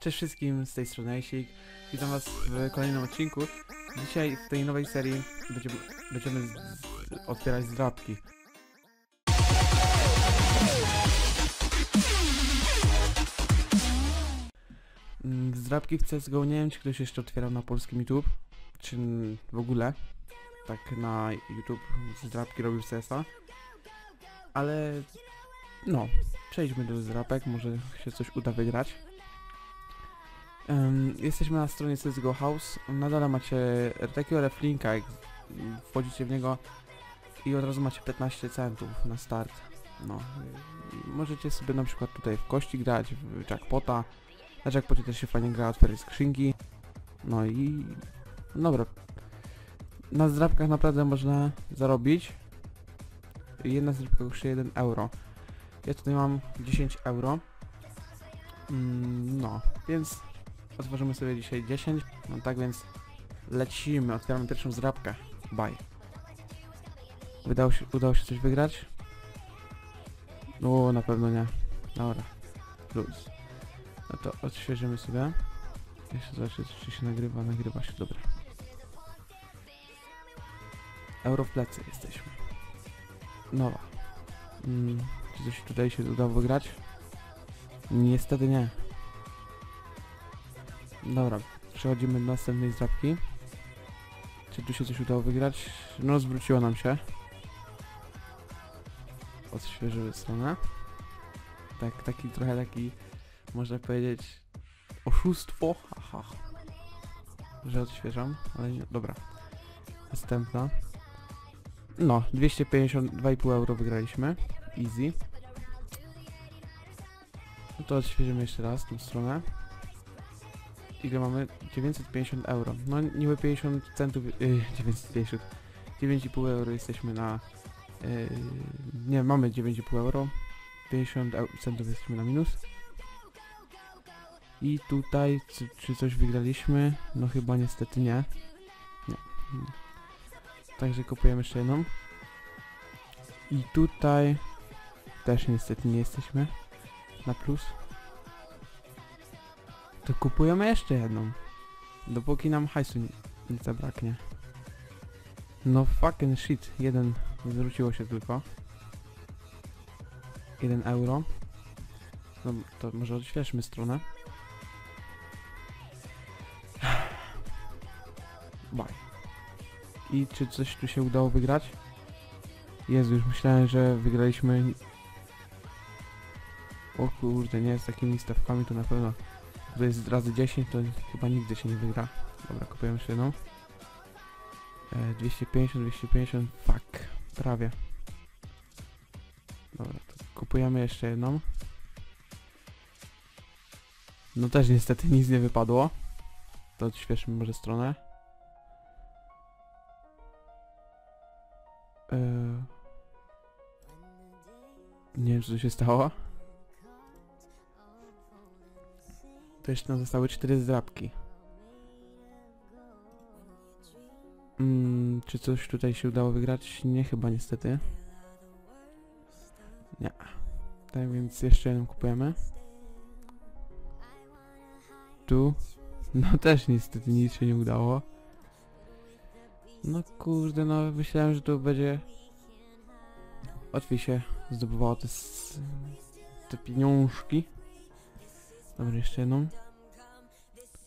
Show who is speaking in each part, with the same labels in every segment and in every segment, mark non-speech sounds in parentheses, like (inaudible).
Speaker 1: Cześć wszystkim, z tej strony Ejsik. Witam was w kolejnym odcinku. Dzisiaj w tej nowej serii będziemy, będziemy otwierać zdrabki. Mm, Zdrabki w CSGO nie wiem czy ktoś jeszcze otwierał na polskim YouTube, czy w ogóle. Tak na YouTube zdrabki robił CSa. Ale no, przejdźmy do zdrapek, może się coś uda wygrać. Em, jesteśmy na stronie CSGO House. Na dole macie takiego reflinka, jak wchodzicie w niego i od razu macie 15 centów na start. No, możecie sobie na przykład tutaj w kości grać, w jackpota. Na jackpocie też się fajnie gra, otwierać skrzynki. No i... Dobra. Na zdrabkach naprawdę można zarobić. Jedna zdrabka kosztuje 1 euro. Ja tutaj mam 10 euro. Mm, no, więc otworzymy sobie dzisiaj 10. No tak więc lecimy, otwieramy pierwszą zdrabkę. Bye. Udało się, udało się coś wygrać? O, na pewno nie. Dobra. Plus. No to odświeżymy sobie. Jeszcze zobaczę, czy się nagrywa. Nagrywa się, dobra. Euro w plecy jesteśmy. Nowa. Mm, czy coś tutaj się udało wygrać? Niestety nie. Dobra, przechodzimy do następnej zdrabki. Czy tu się coś udało wygrać? No, zwróciło nam się. Odświeżyły stronę. Tak, taki trochę taki, można powiedzieć, oszustwo. Aha. Że odświeżam, ale nie, dobra. Następna. No, 252,5 euro wygraliśmy. Easy. No to odświeżymy jeszcze raz tą stronę. Ile mamy? 950 euro. No niby 50 centów, yy, 950, 9,5 euro jesteśmy na, yy, nie, mamy 9,5 euro, 50 eu centów jesteśmy na minus. I tutaj, czy, czy coś wygraliśmy? No chyba niestety nie. Nie. nie. Także kupujemy jeszcze jedną. I tutaj też niestety nie jesteśmy na plus. To kupujemy jeszcze jedną. Dopóki nam hajsu nie, nie zabraknie. No fucking shit. Jeden zwróciło się tylko. Jeden euro. No to może odświeżmy stronę. (sighs) Bye. I czy coś tu się udało wygrać? Jezu, już myślałem, że wygraliśmy... O kurde, nie, z takimi stawkami to na pewno... To jest razy 10, to chyba nigdy się nie wygra. Dobra, kupujemy jeszcze jedną. E, 250, 250, fuck, prawie. Dobra, to kupujemy jeszcze jedną. No też niestety nic nie wypadło. To odświeżmy może stronę. E, nie wiem, co się stało. Jeszcze nam zostały cztery zdrabki. Mm, czy coś tutaj się udało wygrać? Nie, chyba niestety. Nie. Tak więc jeszcze jedną kupujemy. Tu. No też niestety nic się nie udało. No kurde, no myślałem, że to będzie łatwiej się zdobywało te, te pieniążki. Dobra, jeszcze jedną.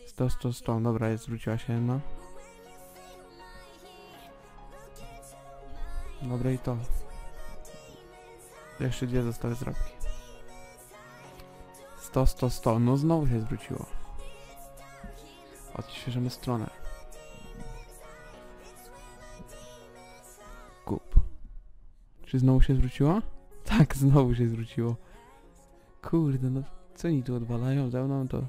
Speaker 1: 100, 100, 100. Dobra, jest, zwróciła się jedna. Dobra i to. Jeszcze dwie zostały zrobki. 100, 100, 100. No znowu się zwróciło. Odświeżymy stronę. Kup. Czy znowu się zwróciło? Tak, znowu się zwróciło. Kurde, no co oni tu odwalają ze mną to...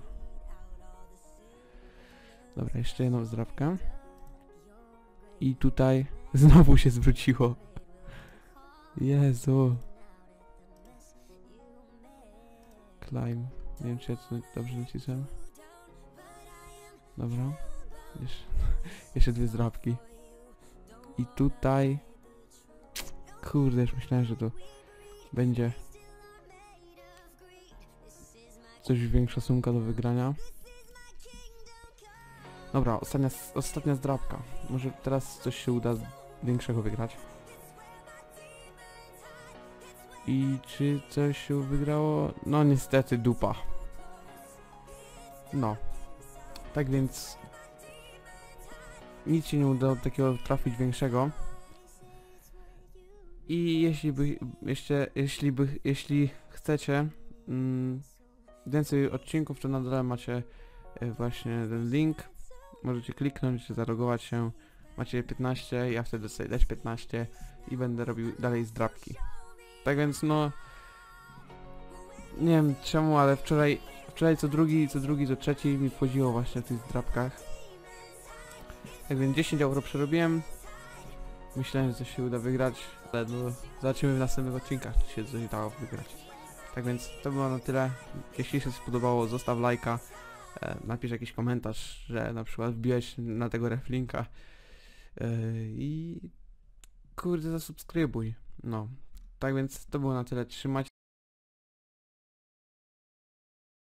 Speaker 1: Dobra, jeszcze jedną zdrabkę. I tutaj (laughs) znowu się zwróciło. Jezu. Climb. Nie wiem czy ja to dobrze nacisłem. Dobra. Jeszcze, (laughs) jeszcze dwie zdrabki. I tutaj... Kurde, już myślałem, że to będzie coś większa sumka do wygrania. Dobra, ostatnia, ostatnia zdrabka. Może teraz coś się uda większego wygrać. I czy coś się wygrało? No niestety dupa. No. Tak więc nic się nie udało takiego trafić większego. I jeśli by, jeszcze, jeśli by, jeśli chcecie mm, więcej odcinków, to na dole macie e, właśnie ten link. Możecie kliknąć, zalogować się. Macie 15, ja wtedy sobie dać 15 i będę robił dalej zdrabki. Tak więc no... Nie wiem czemu, ale wczoraj, wczoraj co drugi, co drugi, co trzeci mi wchodziło właśnie w tych zdrabkach. Tak więc 10 euro przerobiłem. Myślałem, że coś się uda wygrać, ale no, zobaczymy w następnych odcinkach, czy się coś dało wygrać. Tak więc to było na tyle. Jeśli się spodobało, zostaw lajka, e, napisz jakiś komentarz, że na przykład wbiłeś na tego reflinka e, i kurde zasubskrybuj. No, tak więc to było na tyle. Trzymać